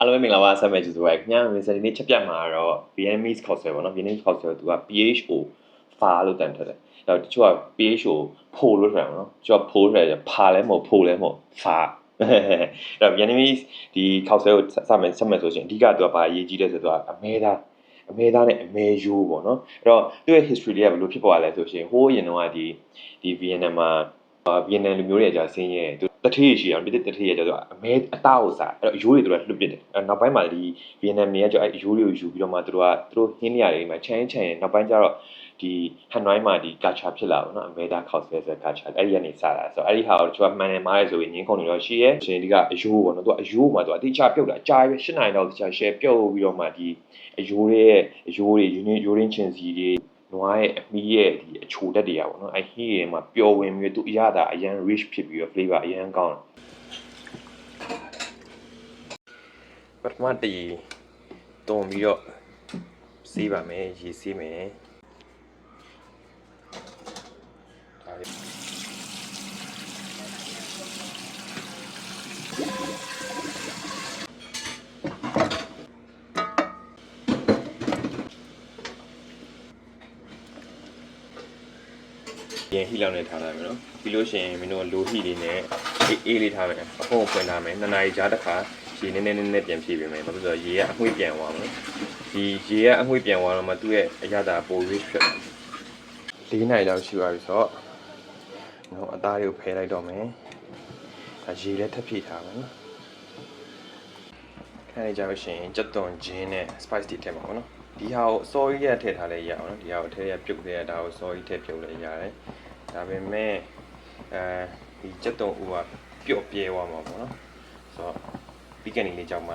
အားလုံးပဲမင်္ဂလာပါဆက်မဲ့ကျူဆိုပါခင်ဗျာမင်းစဒီနေ့ချက်ပြမှာတော့ Vietnamese culture ပေါ့နော် Vietnamese culture သူက PHO ဖာလို့တန်ထွက်တယ်အဲ့တော့တချို့က PHO ဖိုလို့ထွက်တယ်ပေါ့နော်တချို့ကဖိုထွက်တယ်ဖာလည်းမဟုတ်ဖိုလည်းမဟုတ်ဖာအဲ့တော့ Vietnamese ဒီ culture ကိုစမယ်ဆက်မယ်ဆိုရှင်အဓိကသူကဘာအရေးကြီးလဲဆိုတော့အမဲသားအမဲသားနဲ့အမဲရိုးပေါ့နော်အဲ့တော့သူ့ရဲ့ history တွေကဘယ်လိုဖြစ်ပေါ်လာလဲဆိုရှင်ဟိုးရင်တော့ဒီဒီ Vietnam မှာ ဗီယက်နမ်လူမျိုးတွေကြာဆင်းရဲသူတထေးရှိအောင်ပြစ်တထေးရကြာဆိုအမဲအတားကိုစားအဲ့တော့အယိုးတွေသူတို့လွတ်ပစ်တယ်နောက်ပိုင်းမှာဒီဗီယက်နမ်တွေကကြာအဲ့အယိုးတွေကိုယူပြီးတော့မှသူတို့ကသူတို့ဟင်းနေရာတွေမှာချမ်းချမ်းရနောက်ပိုင်းကျတော့ဒီဟန်နွိုင်းမှာဒီကာချာဖြစ်လာပေါ့နော်အမဲသားခေါက်ဆွဲဆိုကာချာအဲ့ဒီကနေစတာဆိုတော့အဲ့ဒီဟာကိုသူကမှန်တယ်မားရဲဆိုရင်ငင်းခုန်နေတော့ရှိရဲရှင်ဒီကအယိုးပေါ့နော်သူကအယိုးမှာသူအတိချပြုတ်တာအကြာကြီး၈နိုင်လောက်တခြား share ပြုတ်ပြီးတော့မှဒီအယိုးရဲ့အယိုးတွေယူနေယူရင်းချင်းစီတွေ နွားရဲ့အမီးရဲ့ဒီအချိုတက်တွေကပေါ့နော်အဲ့ဟင်းရဲ့မှာပျော်ဝင်ပြီးသူအရသာအရန် rich ဖြစ်ပြီးတော့ flavor အရန်ကောင်းတယ်ပထမတည်တုံပြီးတော့စီးပါမယ်ရေစီးမယ်ဒါလေး ရင်ဟီလောင်နေထားလိုက်မယ်နော်ပြီးလို့ရှိရင်မင်းတို့လိုဟီလေးနဲ့အေးအေးလေးထားမယ်အဖုံးဖွင့်ထားမယ်နှစ်နာရီကြာတစ်ခါရေနည်းနည်းနည်းနည်းပြန်ဖြည့်ပေးမယ်ဘာလို့လဲဆိုတော့ရေကအငွေ့ပြန်သွားမှာနော်ဒီရေကအငွေ့ပြန်သွားတော့မှသူ့ရဲ့အရသာပို rich ဖြစ်တယ်၄နာရီလောက်ရှိပါပြီဆိုတော့နော်အသားတွေကိုဖယ်လိုက်တော့မယ်ဒါရေလည်းထပ်ဖြည့်ထားမယ်နော်ခဏလေးကြာလို့ရှိရင်ကြက်သွန်ဂျင်းနဲ့ spice တွေထည့်မှာပေါ့နော်ဒီဟာကို sorry ရထည့်ထားလဲရအောင်နော်ဒီဟာကိုထည့်ရပြုတ်တယ်ဒါကို sorry ထည့်ပြုတ်လဲရတယ် ဒါပေမဲ့အဲဒီကြက်သွန်ဦးကပျော့ပြဲသွားမှာပေါ့နော်ဆိုတော့ပြီးကနေလေးကြောင့်မှ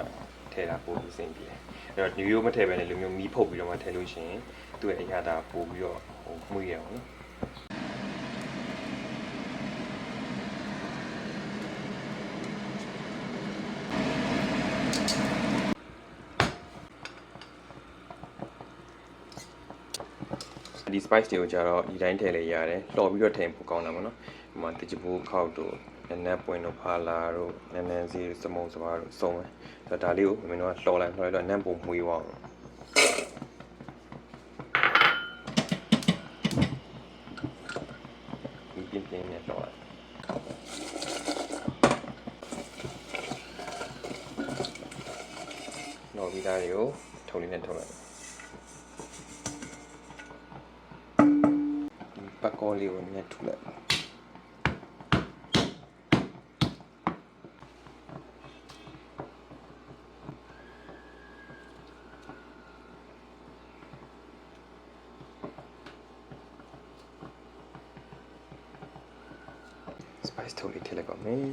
ထည့်တာပိုပြီးစင်ပြေတယ်အဲ့တော့ new ရိုးမထည့်ပဲနဲ့လူမျိုးမီးဖုတ်ပြီးတော့မှထည့်လို့ရှိရင်သူ့ရဲ့အရာသာပိုပြီးတော့ဟိုမှုရအောင်နော် ဒီ spice တွေကိုကြတော့ဒီတိုင်းထည့်လေရတယ်လှော်ပြီးတော့ထည့်ဖို့ကောင်းတာပေါ့နော်ဒီမှာတချပူခောက်တို့နည်းနည်းပွင့်တို့ဖာလာတို့နည်းနည်းစီစမုံစပါးတို့စုံမယ်ဆိုတော့ဒါလေးကိုမင်းတို့ကလှော်လိုက်လှော်လိုက်တော့နန်းပုံမွေးသွားအောင်ဒီပြင်းပြင်းနဲ့လှော်လိုက်လှော်ပြီးသားတွေကိုထုံလေးနဲ့ထုံလိုက် ပတ်ကောလေးကိုနည်းနည်းထုလိုက်စပိုက်စ်ထုတ်လေးထည့်လိုက်ပါမယ်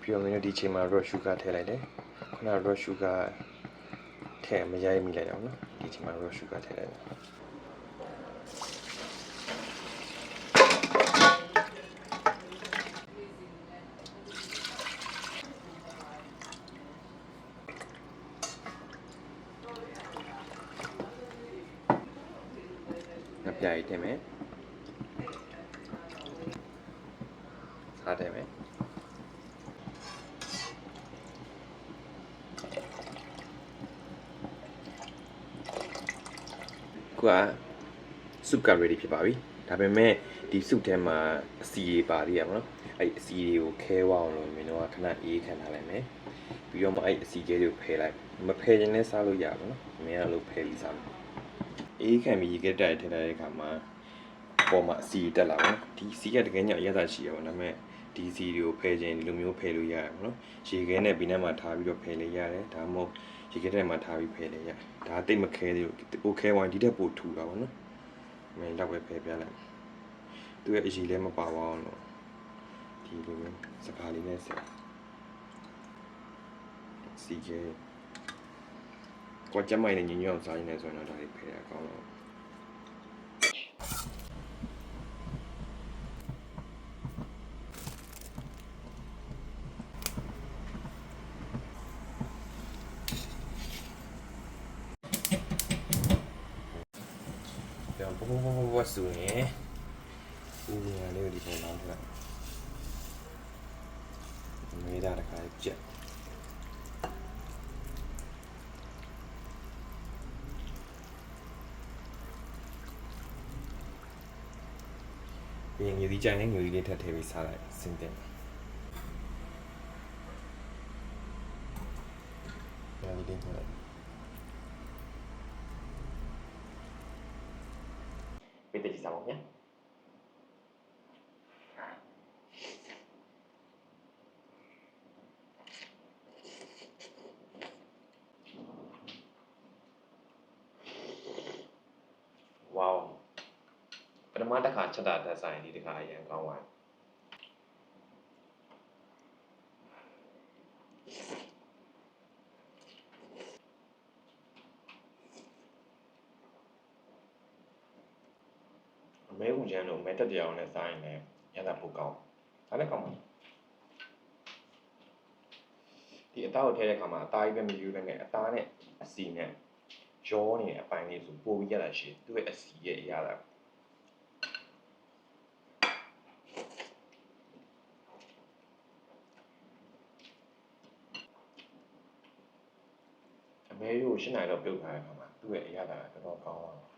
ပြီးတော့မင်းတို့ဒီချိန်မှာ raw sugar ထည့်လိုက်တယ်ခုန raw sugar ထည့်မရိုက်မိလိုက်အောင်နော် ဒီချိန်မှာ raw sugar ထည့်လိုက်တယ်ငါပြရည်ထည့်မယ်စားထည့်မယ် ခုကစုက ready ဖြစ်ပါပြီဒါပေမဲ့ဒီစုထဲမှာအစီတွေပါသေးရပါတော့အဲ့အစီတွေကိုခဲဝအောင်လို့မင်းတို့ကခဏအေးခံထားလိုက်မယ်ပြီးတော့မှအဲ့အစီကျဲတွေကိုဖယ်လိုက်မဖယ်ခြင်းနဲ့စားလို့ရပါတော့မင်းကလို့ဖယ်ပြီးစားမယ်အေးခံပြီးရေကက်တက်ထည့်လိုက်တဲ့အခါမှာပေါ်မှာအစီတက်လာပါတော့ဒီစီကတကယ်ညအရသာရှိရပါတော့ဒါပေမဲ့ ဒီစီတွေကိုဖယ်ခြင်းဒီလိုမျိုးဖယ်လို့ရတယ်ပေါ့နော်ရေခဲနဲ့ဘီနဲ့မှထားပြီးတော့ဖယ်လို့ရတယ်ဒါမှမဟုတ်ရေခဲထဲမှာထားပြီးဖယ်လေရဒါတိတ်မခဲသေးဘူးဟိုခဲဝိုင်းဒီတက်ပို့ထူတာပေါ့နော်မင်းတော့ပဲဖယ်ပြလိုက်သူရဲ့အရည်လည်းမပါပါအောင်လို့ဒီလိုမျိုးစကားလေးနဲ့ဆက်စီခဲကိုကြမ်းမိုင်းနဲ့ညညအောင်စားရင်းနေဆိုတော့ဒါလေးဖယ်ရအောင်တော့ ပြန်ဘောဘောဘောဆူနေဦးနေလေးကိုဒီပုံလောက်ထလိုက်ကြတခါကြက်ပြီးရင်ငွေဒီကြိုင်နဲ့ငွေဒီလေးထပ်ထည့်ပြီးစားလိုက်စင်တင်ငွေဒီလေးထည့်လိုက် ပေးတည်ကြည့်စားပါဦးဗျာဝေါ မတစ်ခါချက်တာတက်ဆိုင်ဒီတစ်ခါအရင်ကောင်းသွားတယ်အမဲဦးချမ်းတို့မဲတက်တရားအောင်နဲ့စားရင်လည်းရတာပိုကောင်းဒါလည်းကောင်းပါဒီအသားကိုထည့်တဲ့အခါမှာအသားကြီးပဲမယူလည်းနဲ့အသားနဲ့အစီနဲ့ရောနေတဲ့အပိုင်းလေးဆိုပိုပြီးရတာရှိတယ်သူ့ရဲ့အစီရဲ့အရာတာအမဲရိုးကို၈နိုင်တော့ပြုတ်ထားတဲ့အခါမှာသူ့ရဲ့အရာတာကတော်တော်ကောင်း